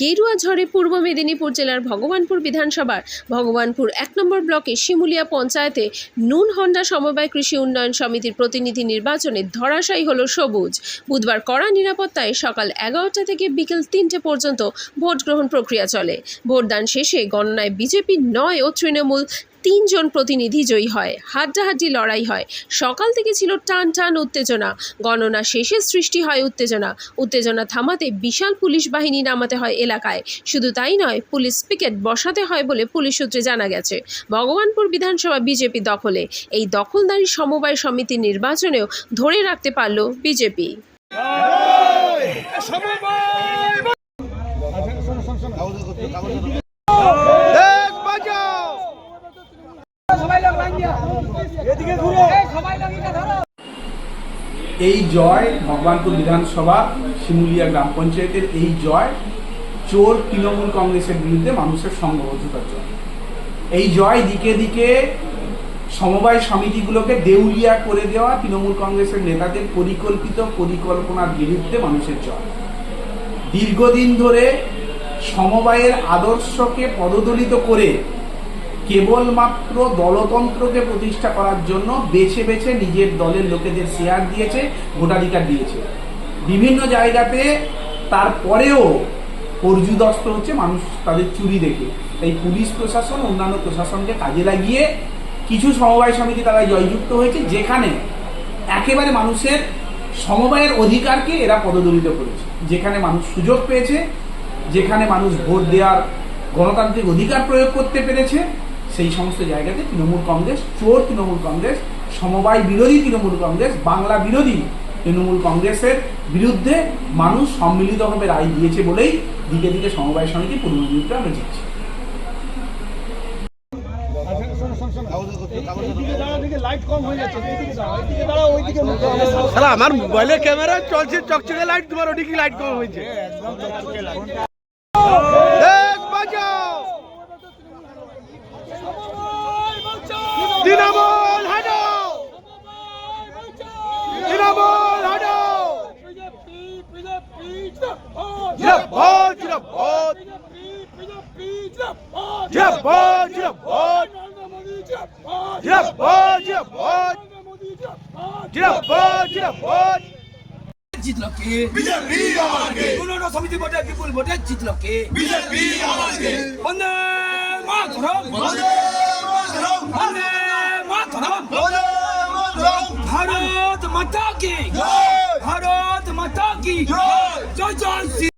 গেরুয়া ঝড়ে পূর্ব মেদিনীপুর জেলার ভগবানপুর বিধানসভার ভগবানপুর এক নম্বর ব্লকে শিমুলিয়া পঞ্চায়েতে নুন হন্ডা সমবায় কৃষি উন্নয়ন সমিতির প্রতিনিধি নির্বাচনে ধরাশায়ী হল সবুজ। বুধবার কড়া নিরাপত্তায় সকাল এগারোটা থেকে বিকেল তিনটে পর্যন্ত ভোট গ্রহণ প্রক্রিয়া চলে। ভোটদান শেষে গণনায় বিজেপি নয় ও তৃণমূল তিনজন প্রতিনিধি জয়ী হয়। হাড্ডাহাড্ডি লড়াই হয়। সকাল থেকে ছিল টান টান উত্তেজনা। গণনা শেষে সৃষ্টি হয় উত্তেজনা। উত্তেজনা থামাতে বিশাল পুলিশ বাহিনী নামাতে হয় এলাকায়। শুধু তাই নয় পুলিশ পিকেট বসাতে হয় বলে পুলিশ সূত্রে জানা গেছে। ভগবানপুর বিধানসভা বিজেপি দখলে। এই দখলদারি সমবায় সমিতির নির্বাচনেও ধরে রাখতে পারল বিজেপি। দেশ এই জয় ভগবানপুর বিধানসভা শিমুলিয়া গ্রাম পঞ্চায়েতের এই জয় চোর তৃণমূল কংগ্রেসের বিরুদ্ধে মানুষের সংঘবদ্ধতার জয়। এই জয় দিকে দিকে সমবায় সমিতিগুলোকে দেউলিয়া করে দেওয়া তৃণমূল কংগ্রেসের নেতাদের পরিকল্পিত পরিকল্পনার বিরুদ্ধে মানুষের জয়। দীর্ঘদিন ধরে সমবায়ের আদর্শকে পদদলিত করে কেবলমাত্র দলতন্ত্রকে প্রতিষ্ঠা করার জন্য বেছে বেছে নিজের দলের লোকেদের শেয়ার দিয়েছে, ভোটাধিকার দিয়েছে। বিভিন্ন জায়গাতে তারপরেও পর্যুদস্ত হচ্ছে মানুষ তাদের চুরি দেখে। তাই পুলিশ প্রশাসন, অন্যান্য প্রশাসনকে কাজে লাগিয়ে কিছু সমবায় সমিতি তারা জয়যুক্ত হয়েছে, যেখানে একেবারে মানুষের সমবায়ের অধিকারকে এরা পদদলিত করেছে। যেখানে মানুষ সুযোগ পেয়েছে, যেখানে মানুষ ভোট দেওয়ার গণতান্ত্রিক অধিকার প্রয়োগ করতে পেরেছে সেই সমস্ত জায়গাতে তৃণমূল কংগ্রেস, চোর তৃণমূল কংগ্রেস, সমবায় বিরোধী তৃণমূল কংগ্রেস, বাংলা বিরোধী তৃণমূল কংগ্রেসের বিরুদ্ধে মানুষ সম্মিলিতভাবে রায় দিয়েছে বলেই দিকে দিকে সমবায় সমিতি মেদিনীপুরে আমরা জিতছি আমার মোবাইলের ক্যামেরা চলছে, চকচকে লাইট তোমার ওদিকে লাইট কম হয়েছে। जिंदाबाद जिंदाबाद जिंदाबाद जिंदाबाद जिंदाबाद जिंदाबाद जिंदाबाद जिंदाबाद जीतलो के बीजेपी आवाज़ उन्होंने समिति बोटे पीपुल बोटे जीतलो के बीजेपी आवाज़ वंदे मातरम वंदे मातरम वंदे मातरम वंदे मातरम भारत माता की भारत माता की John C.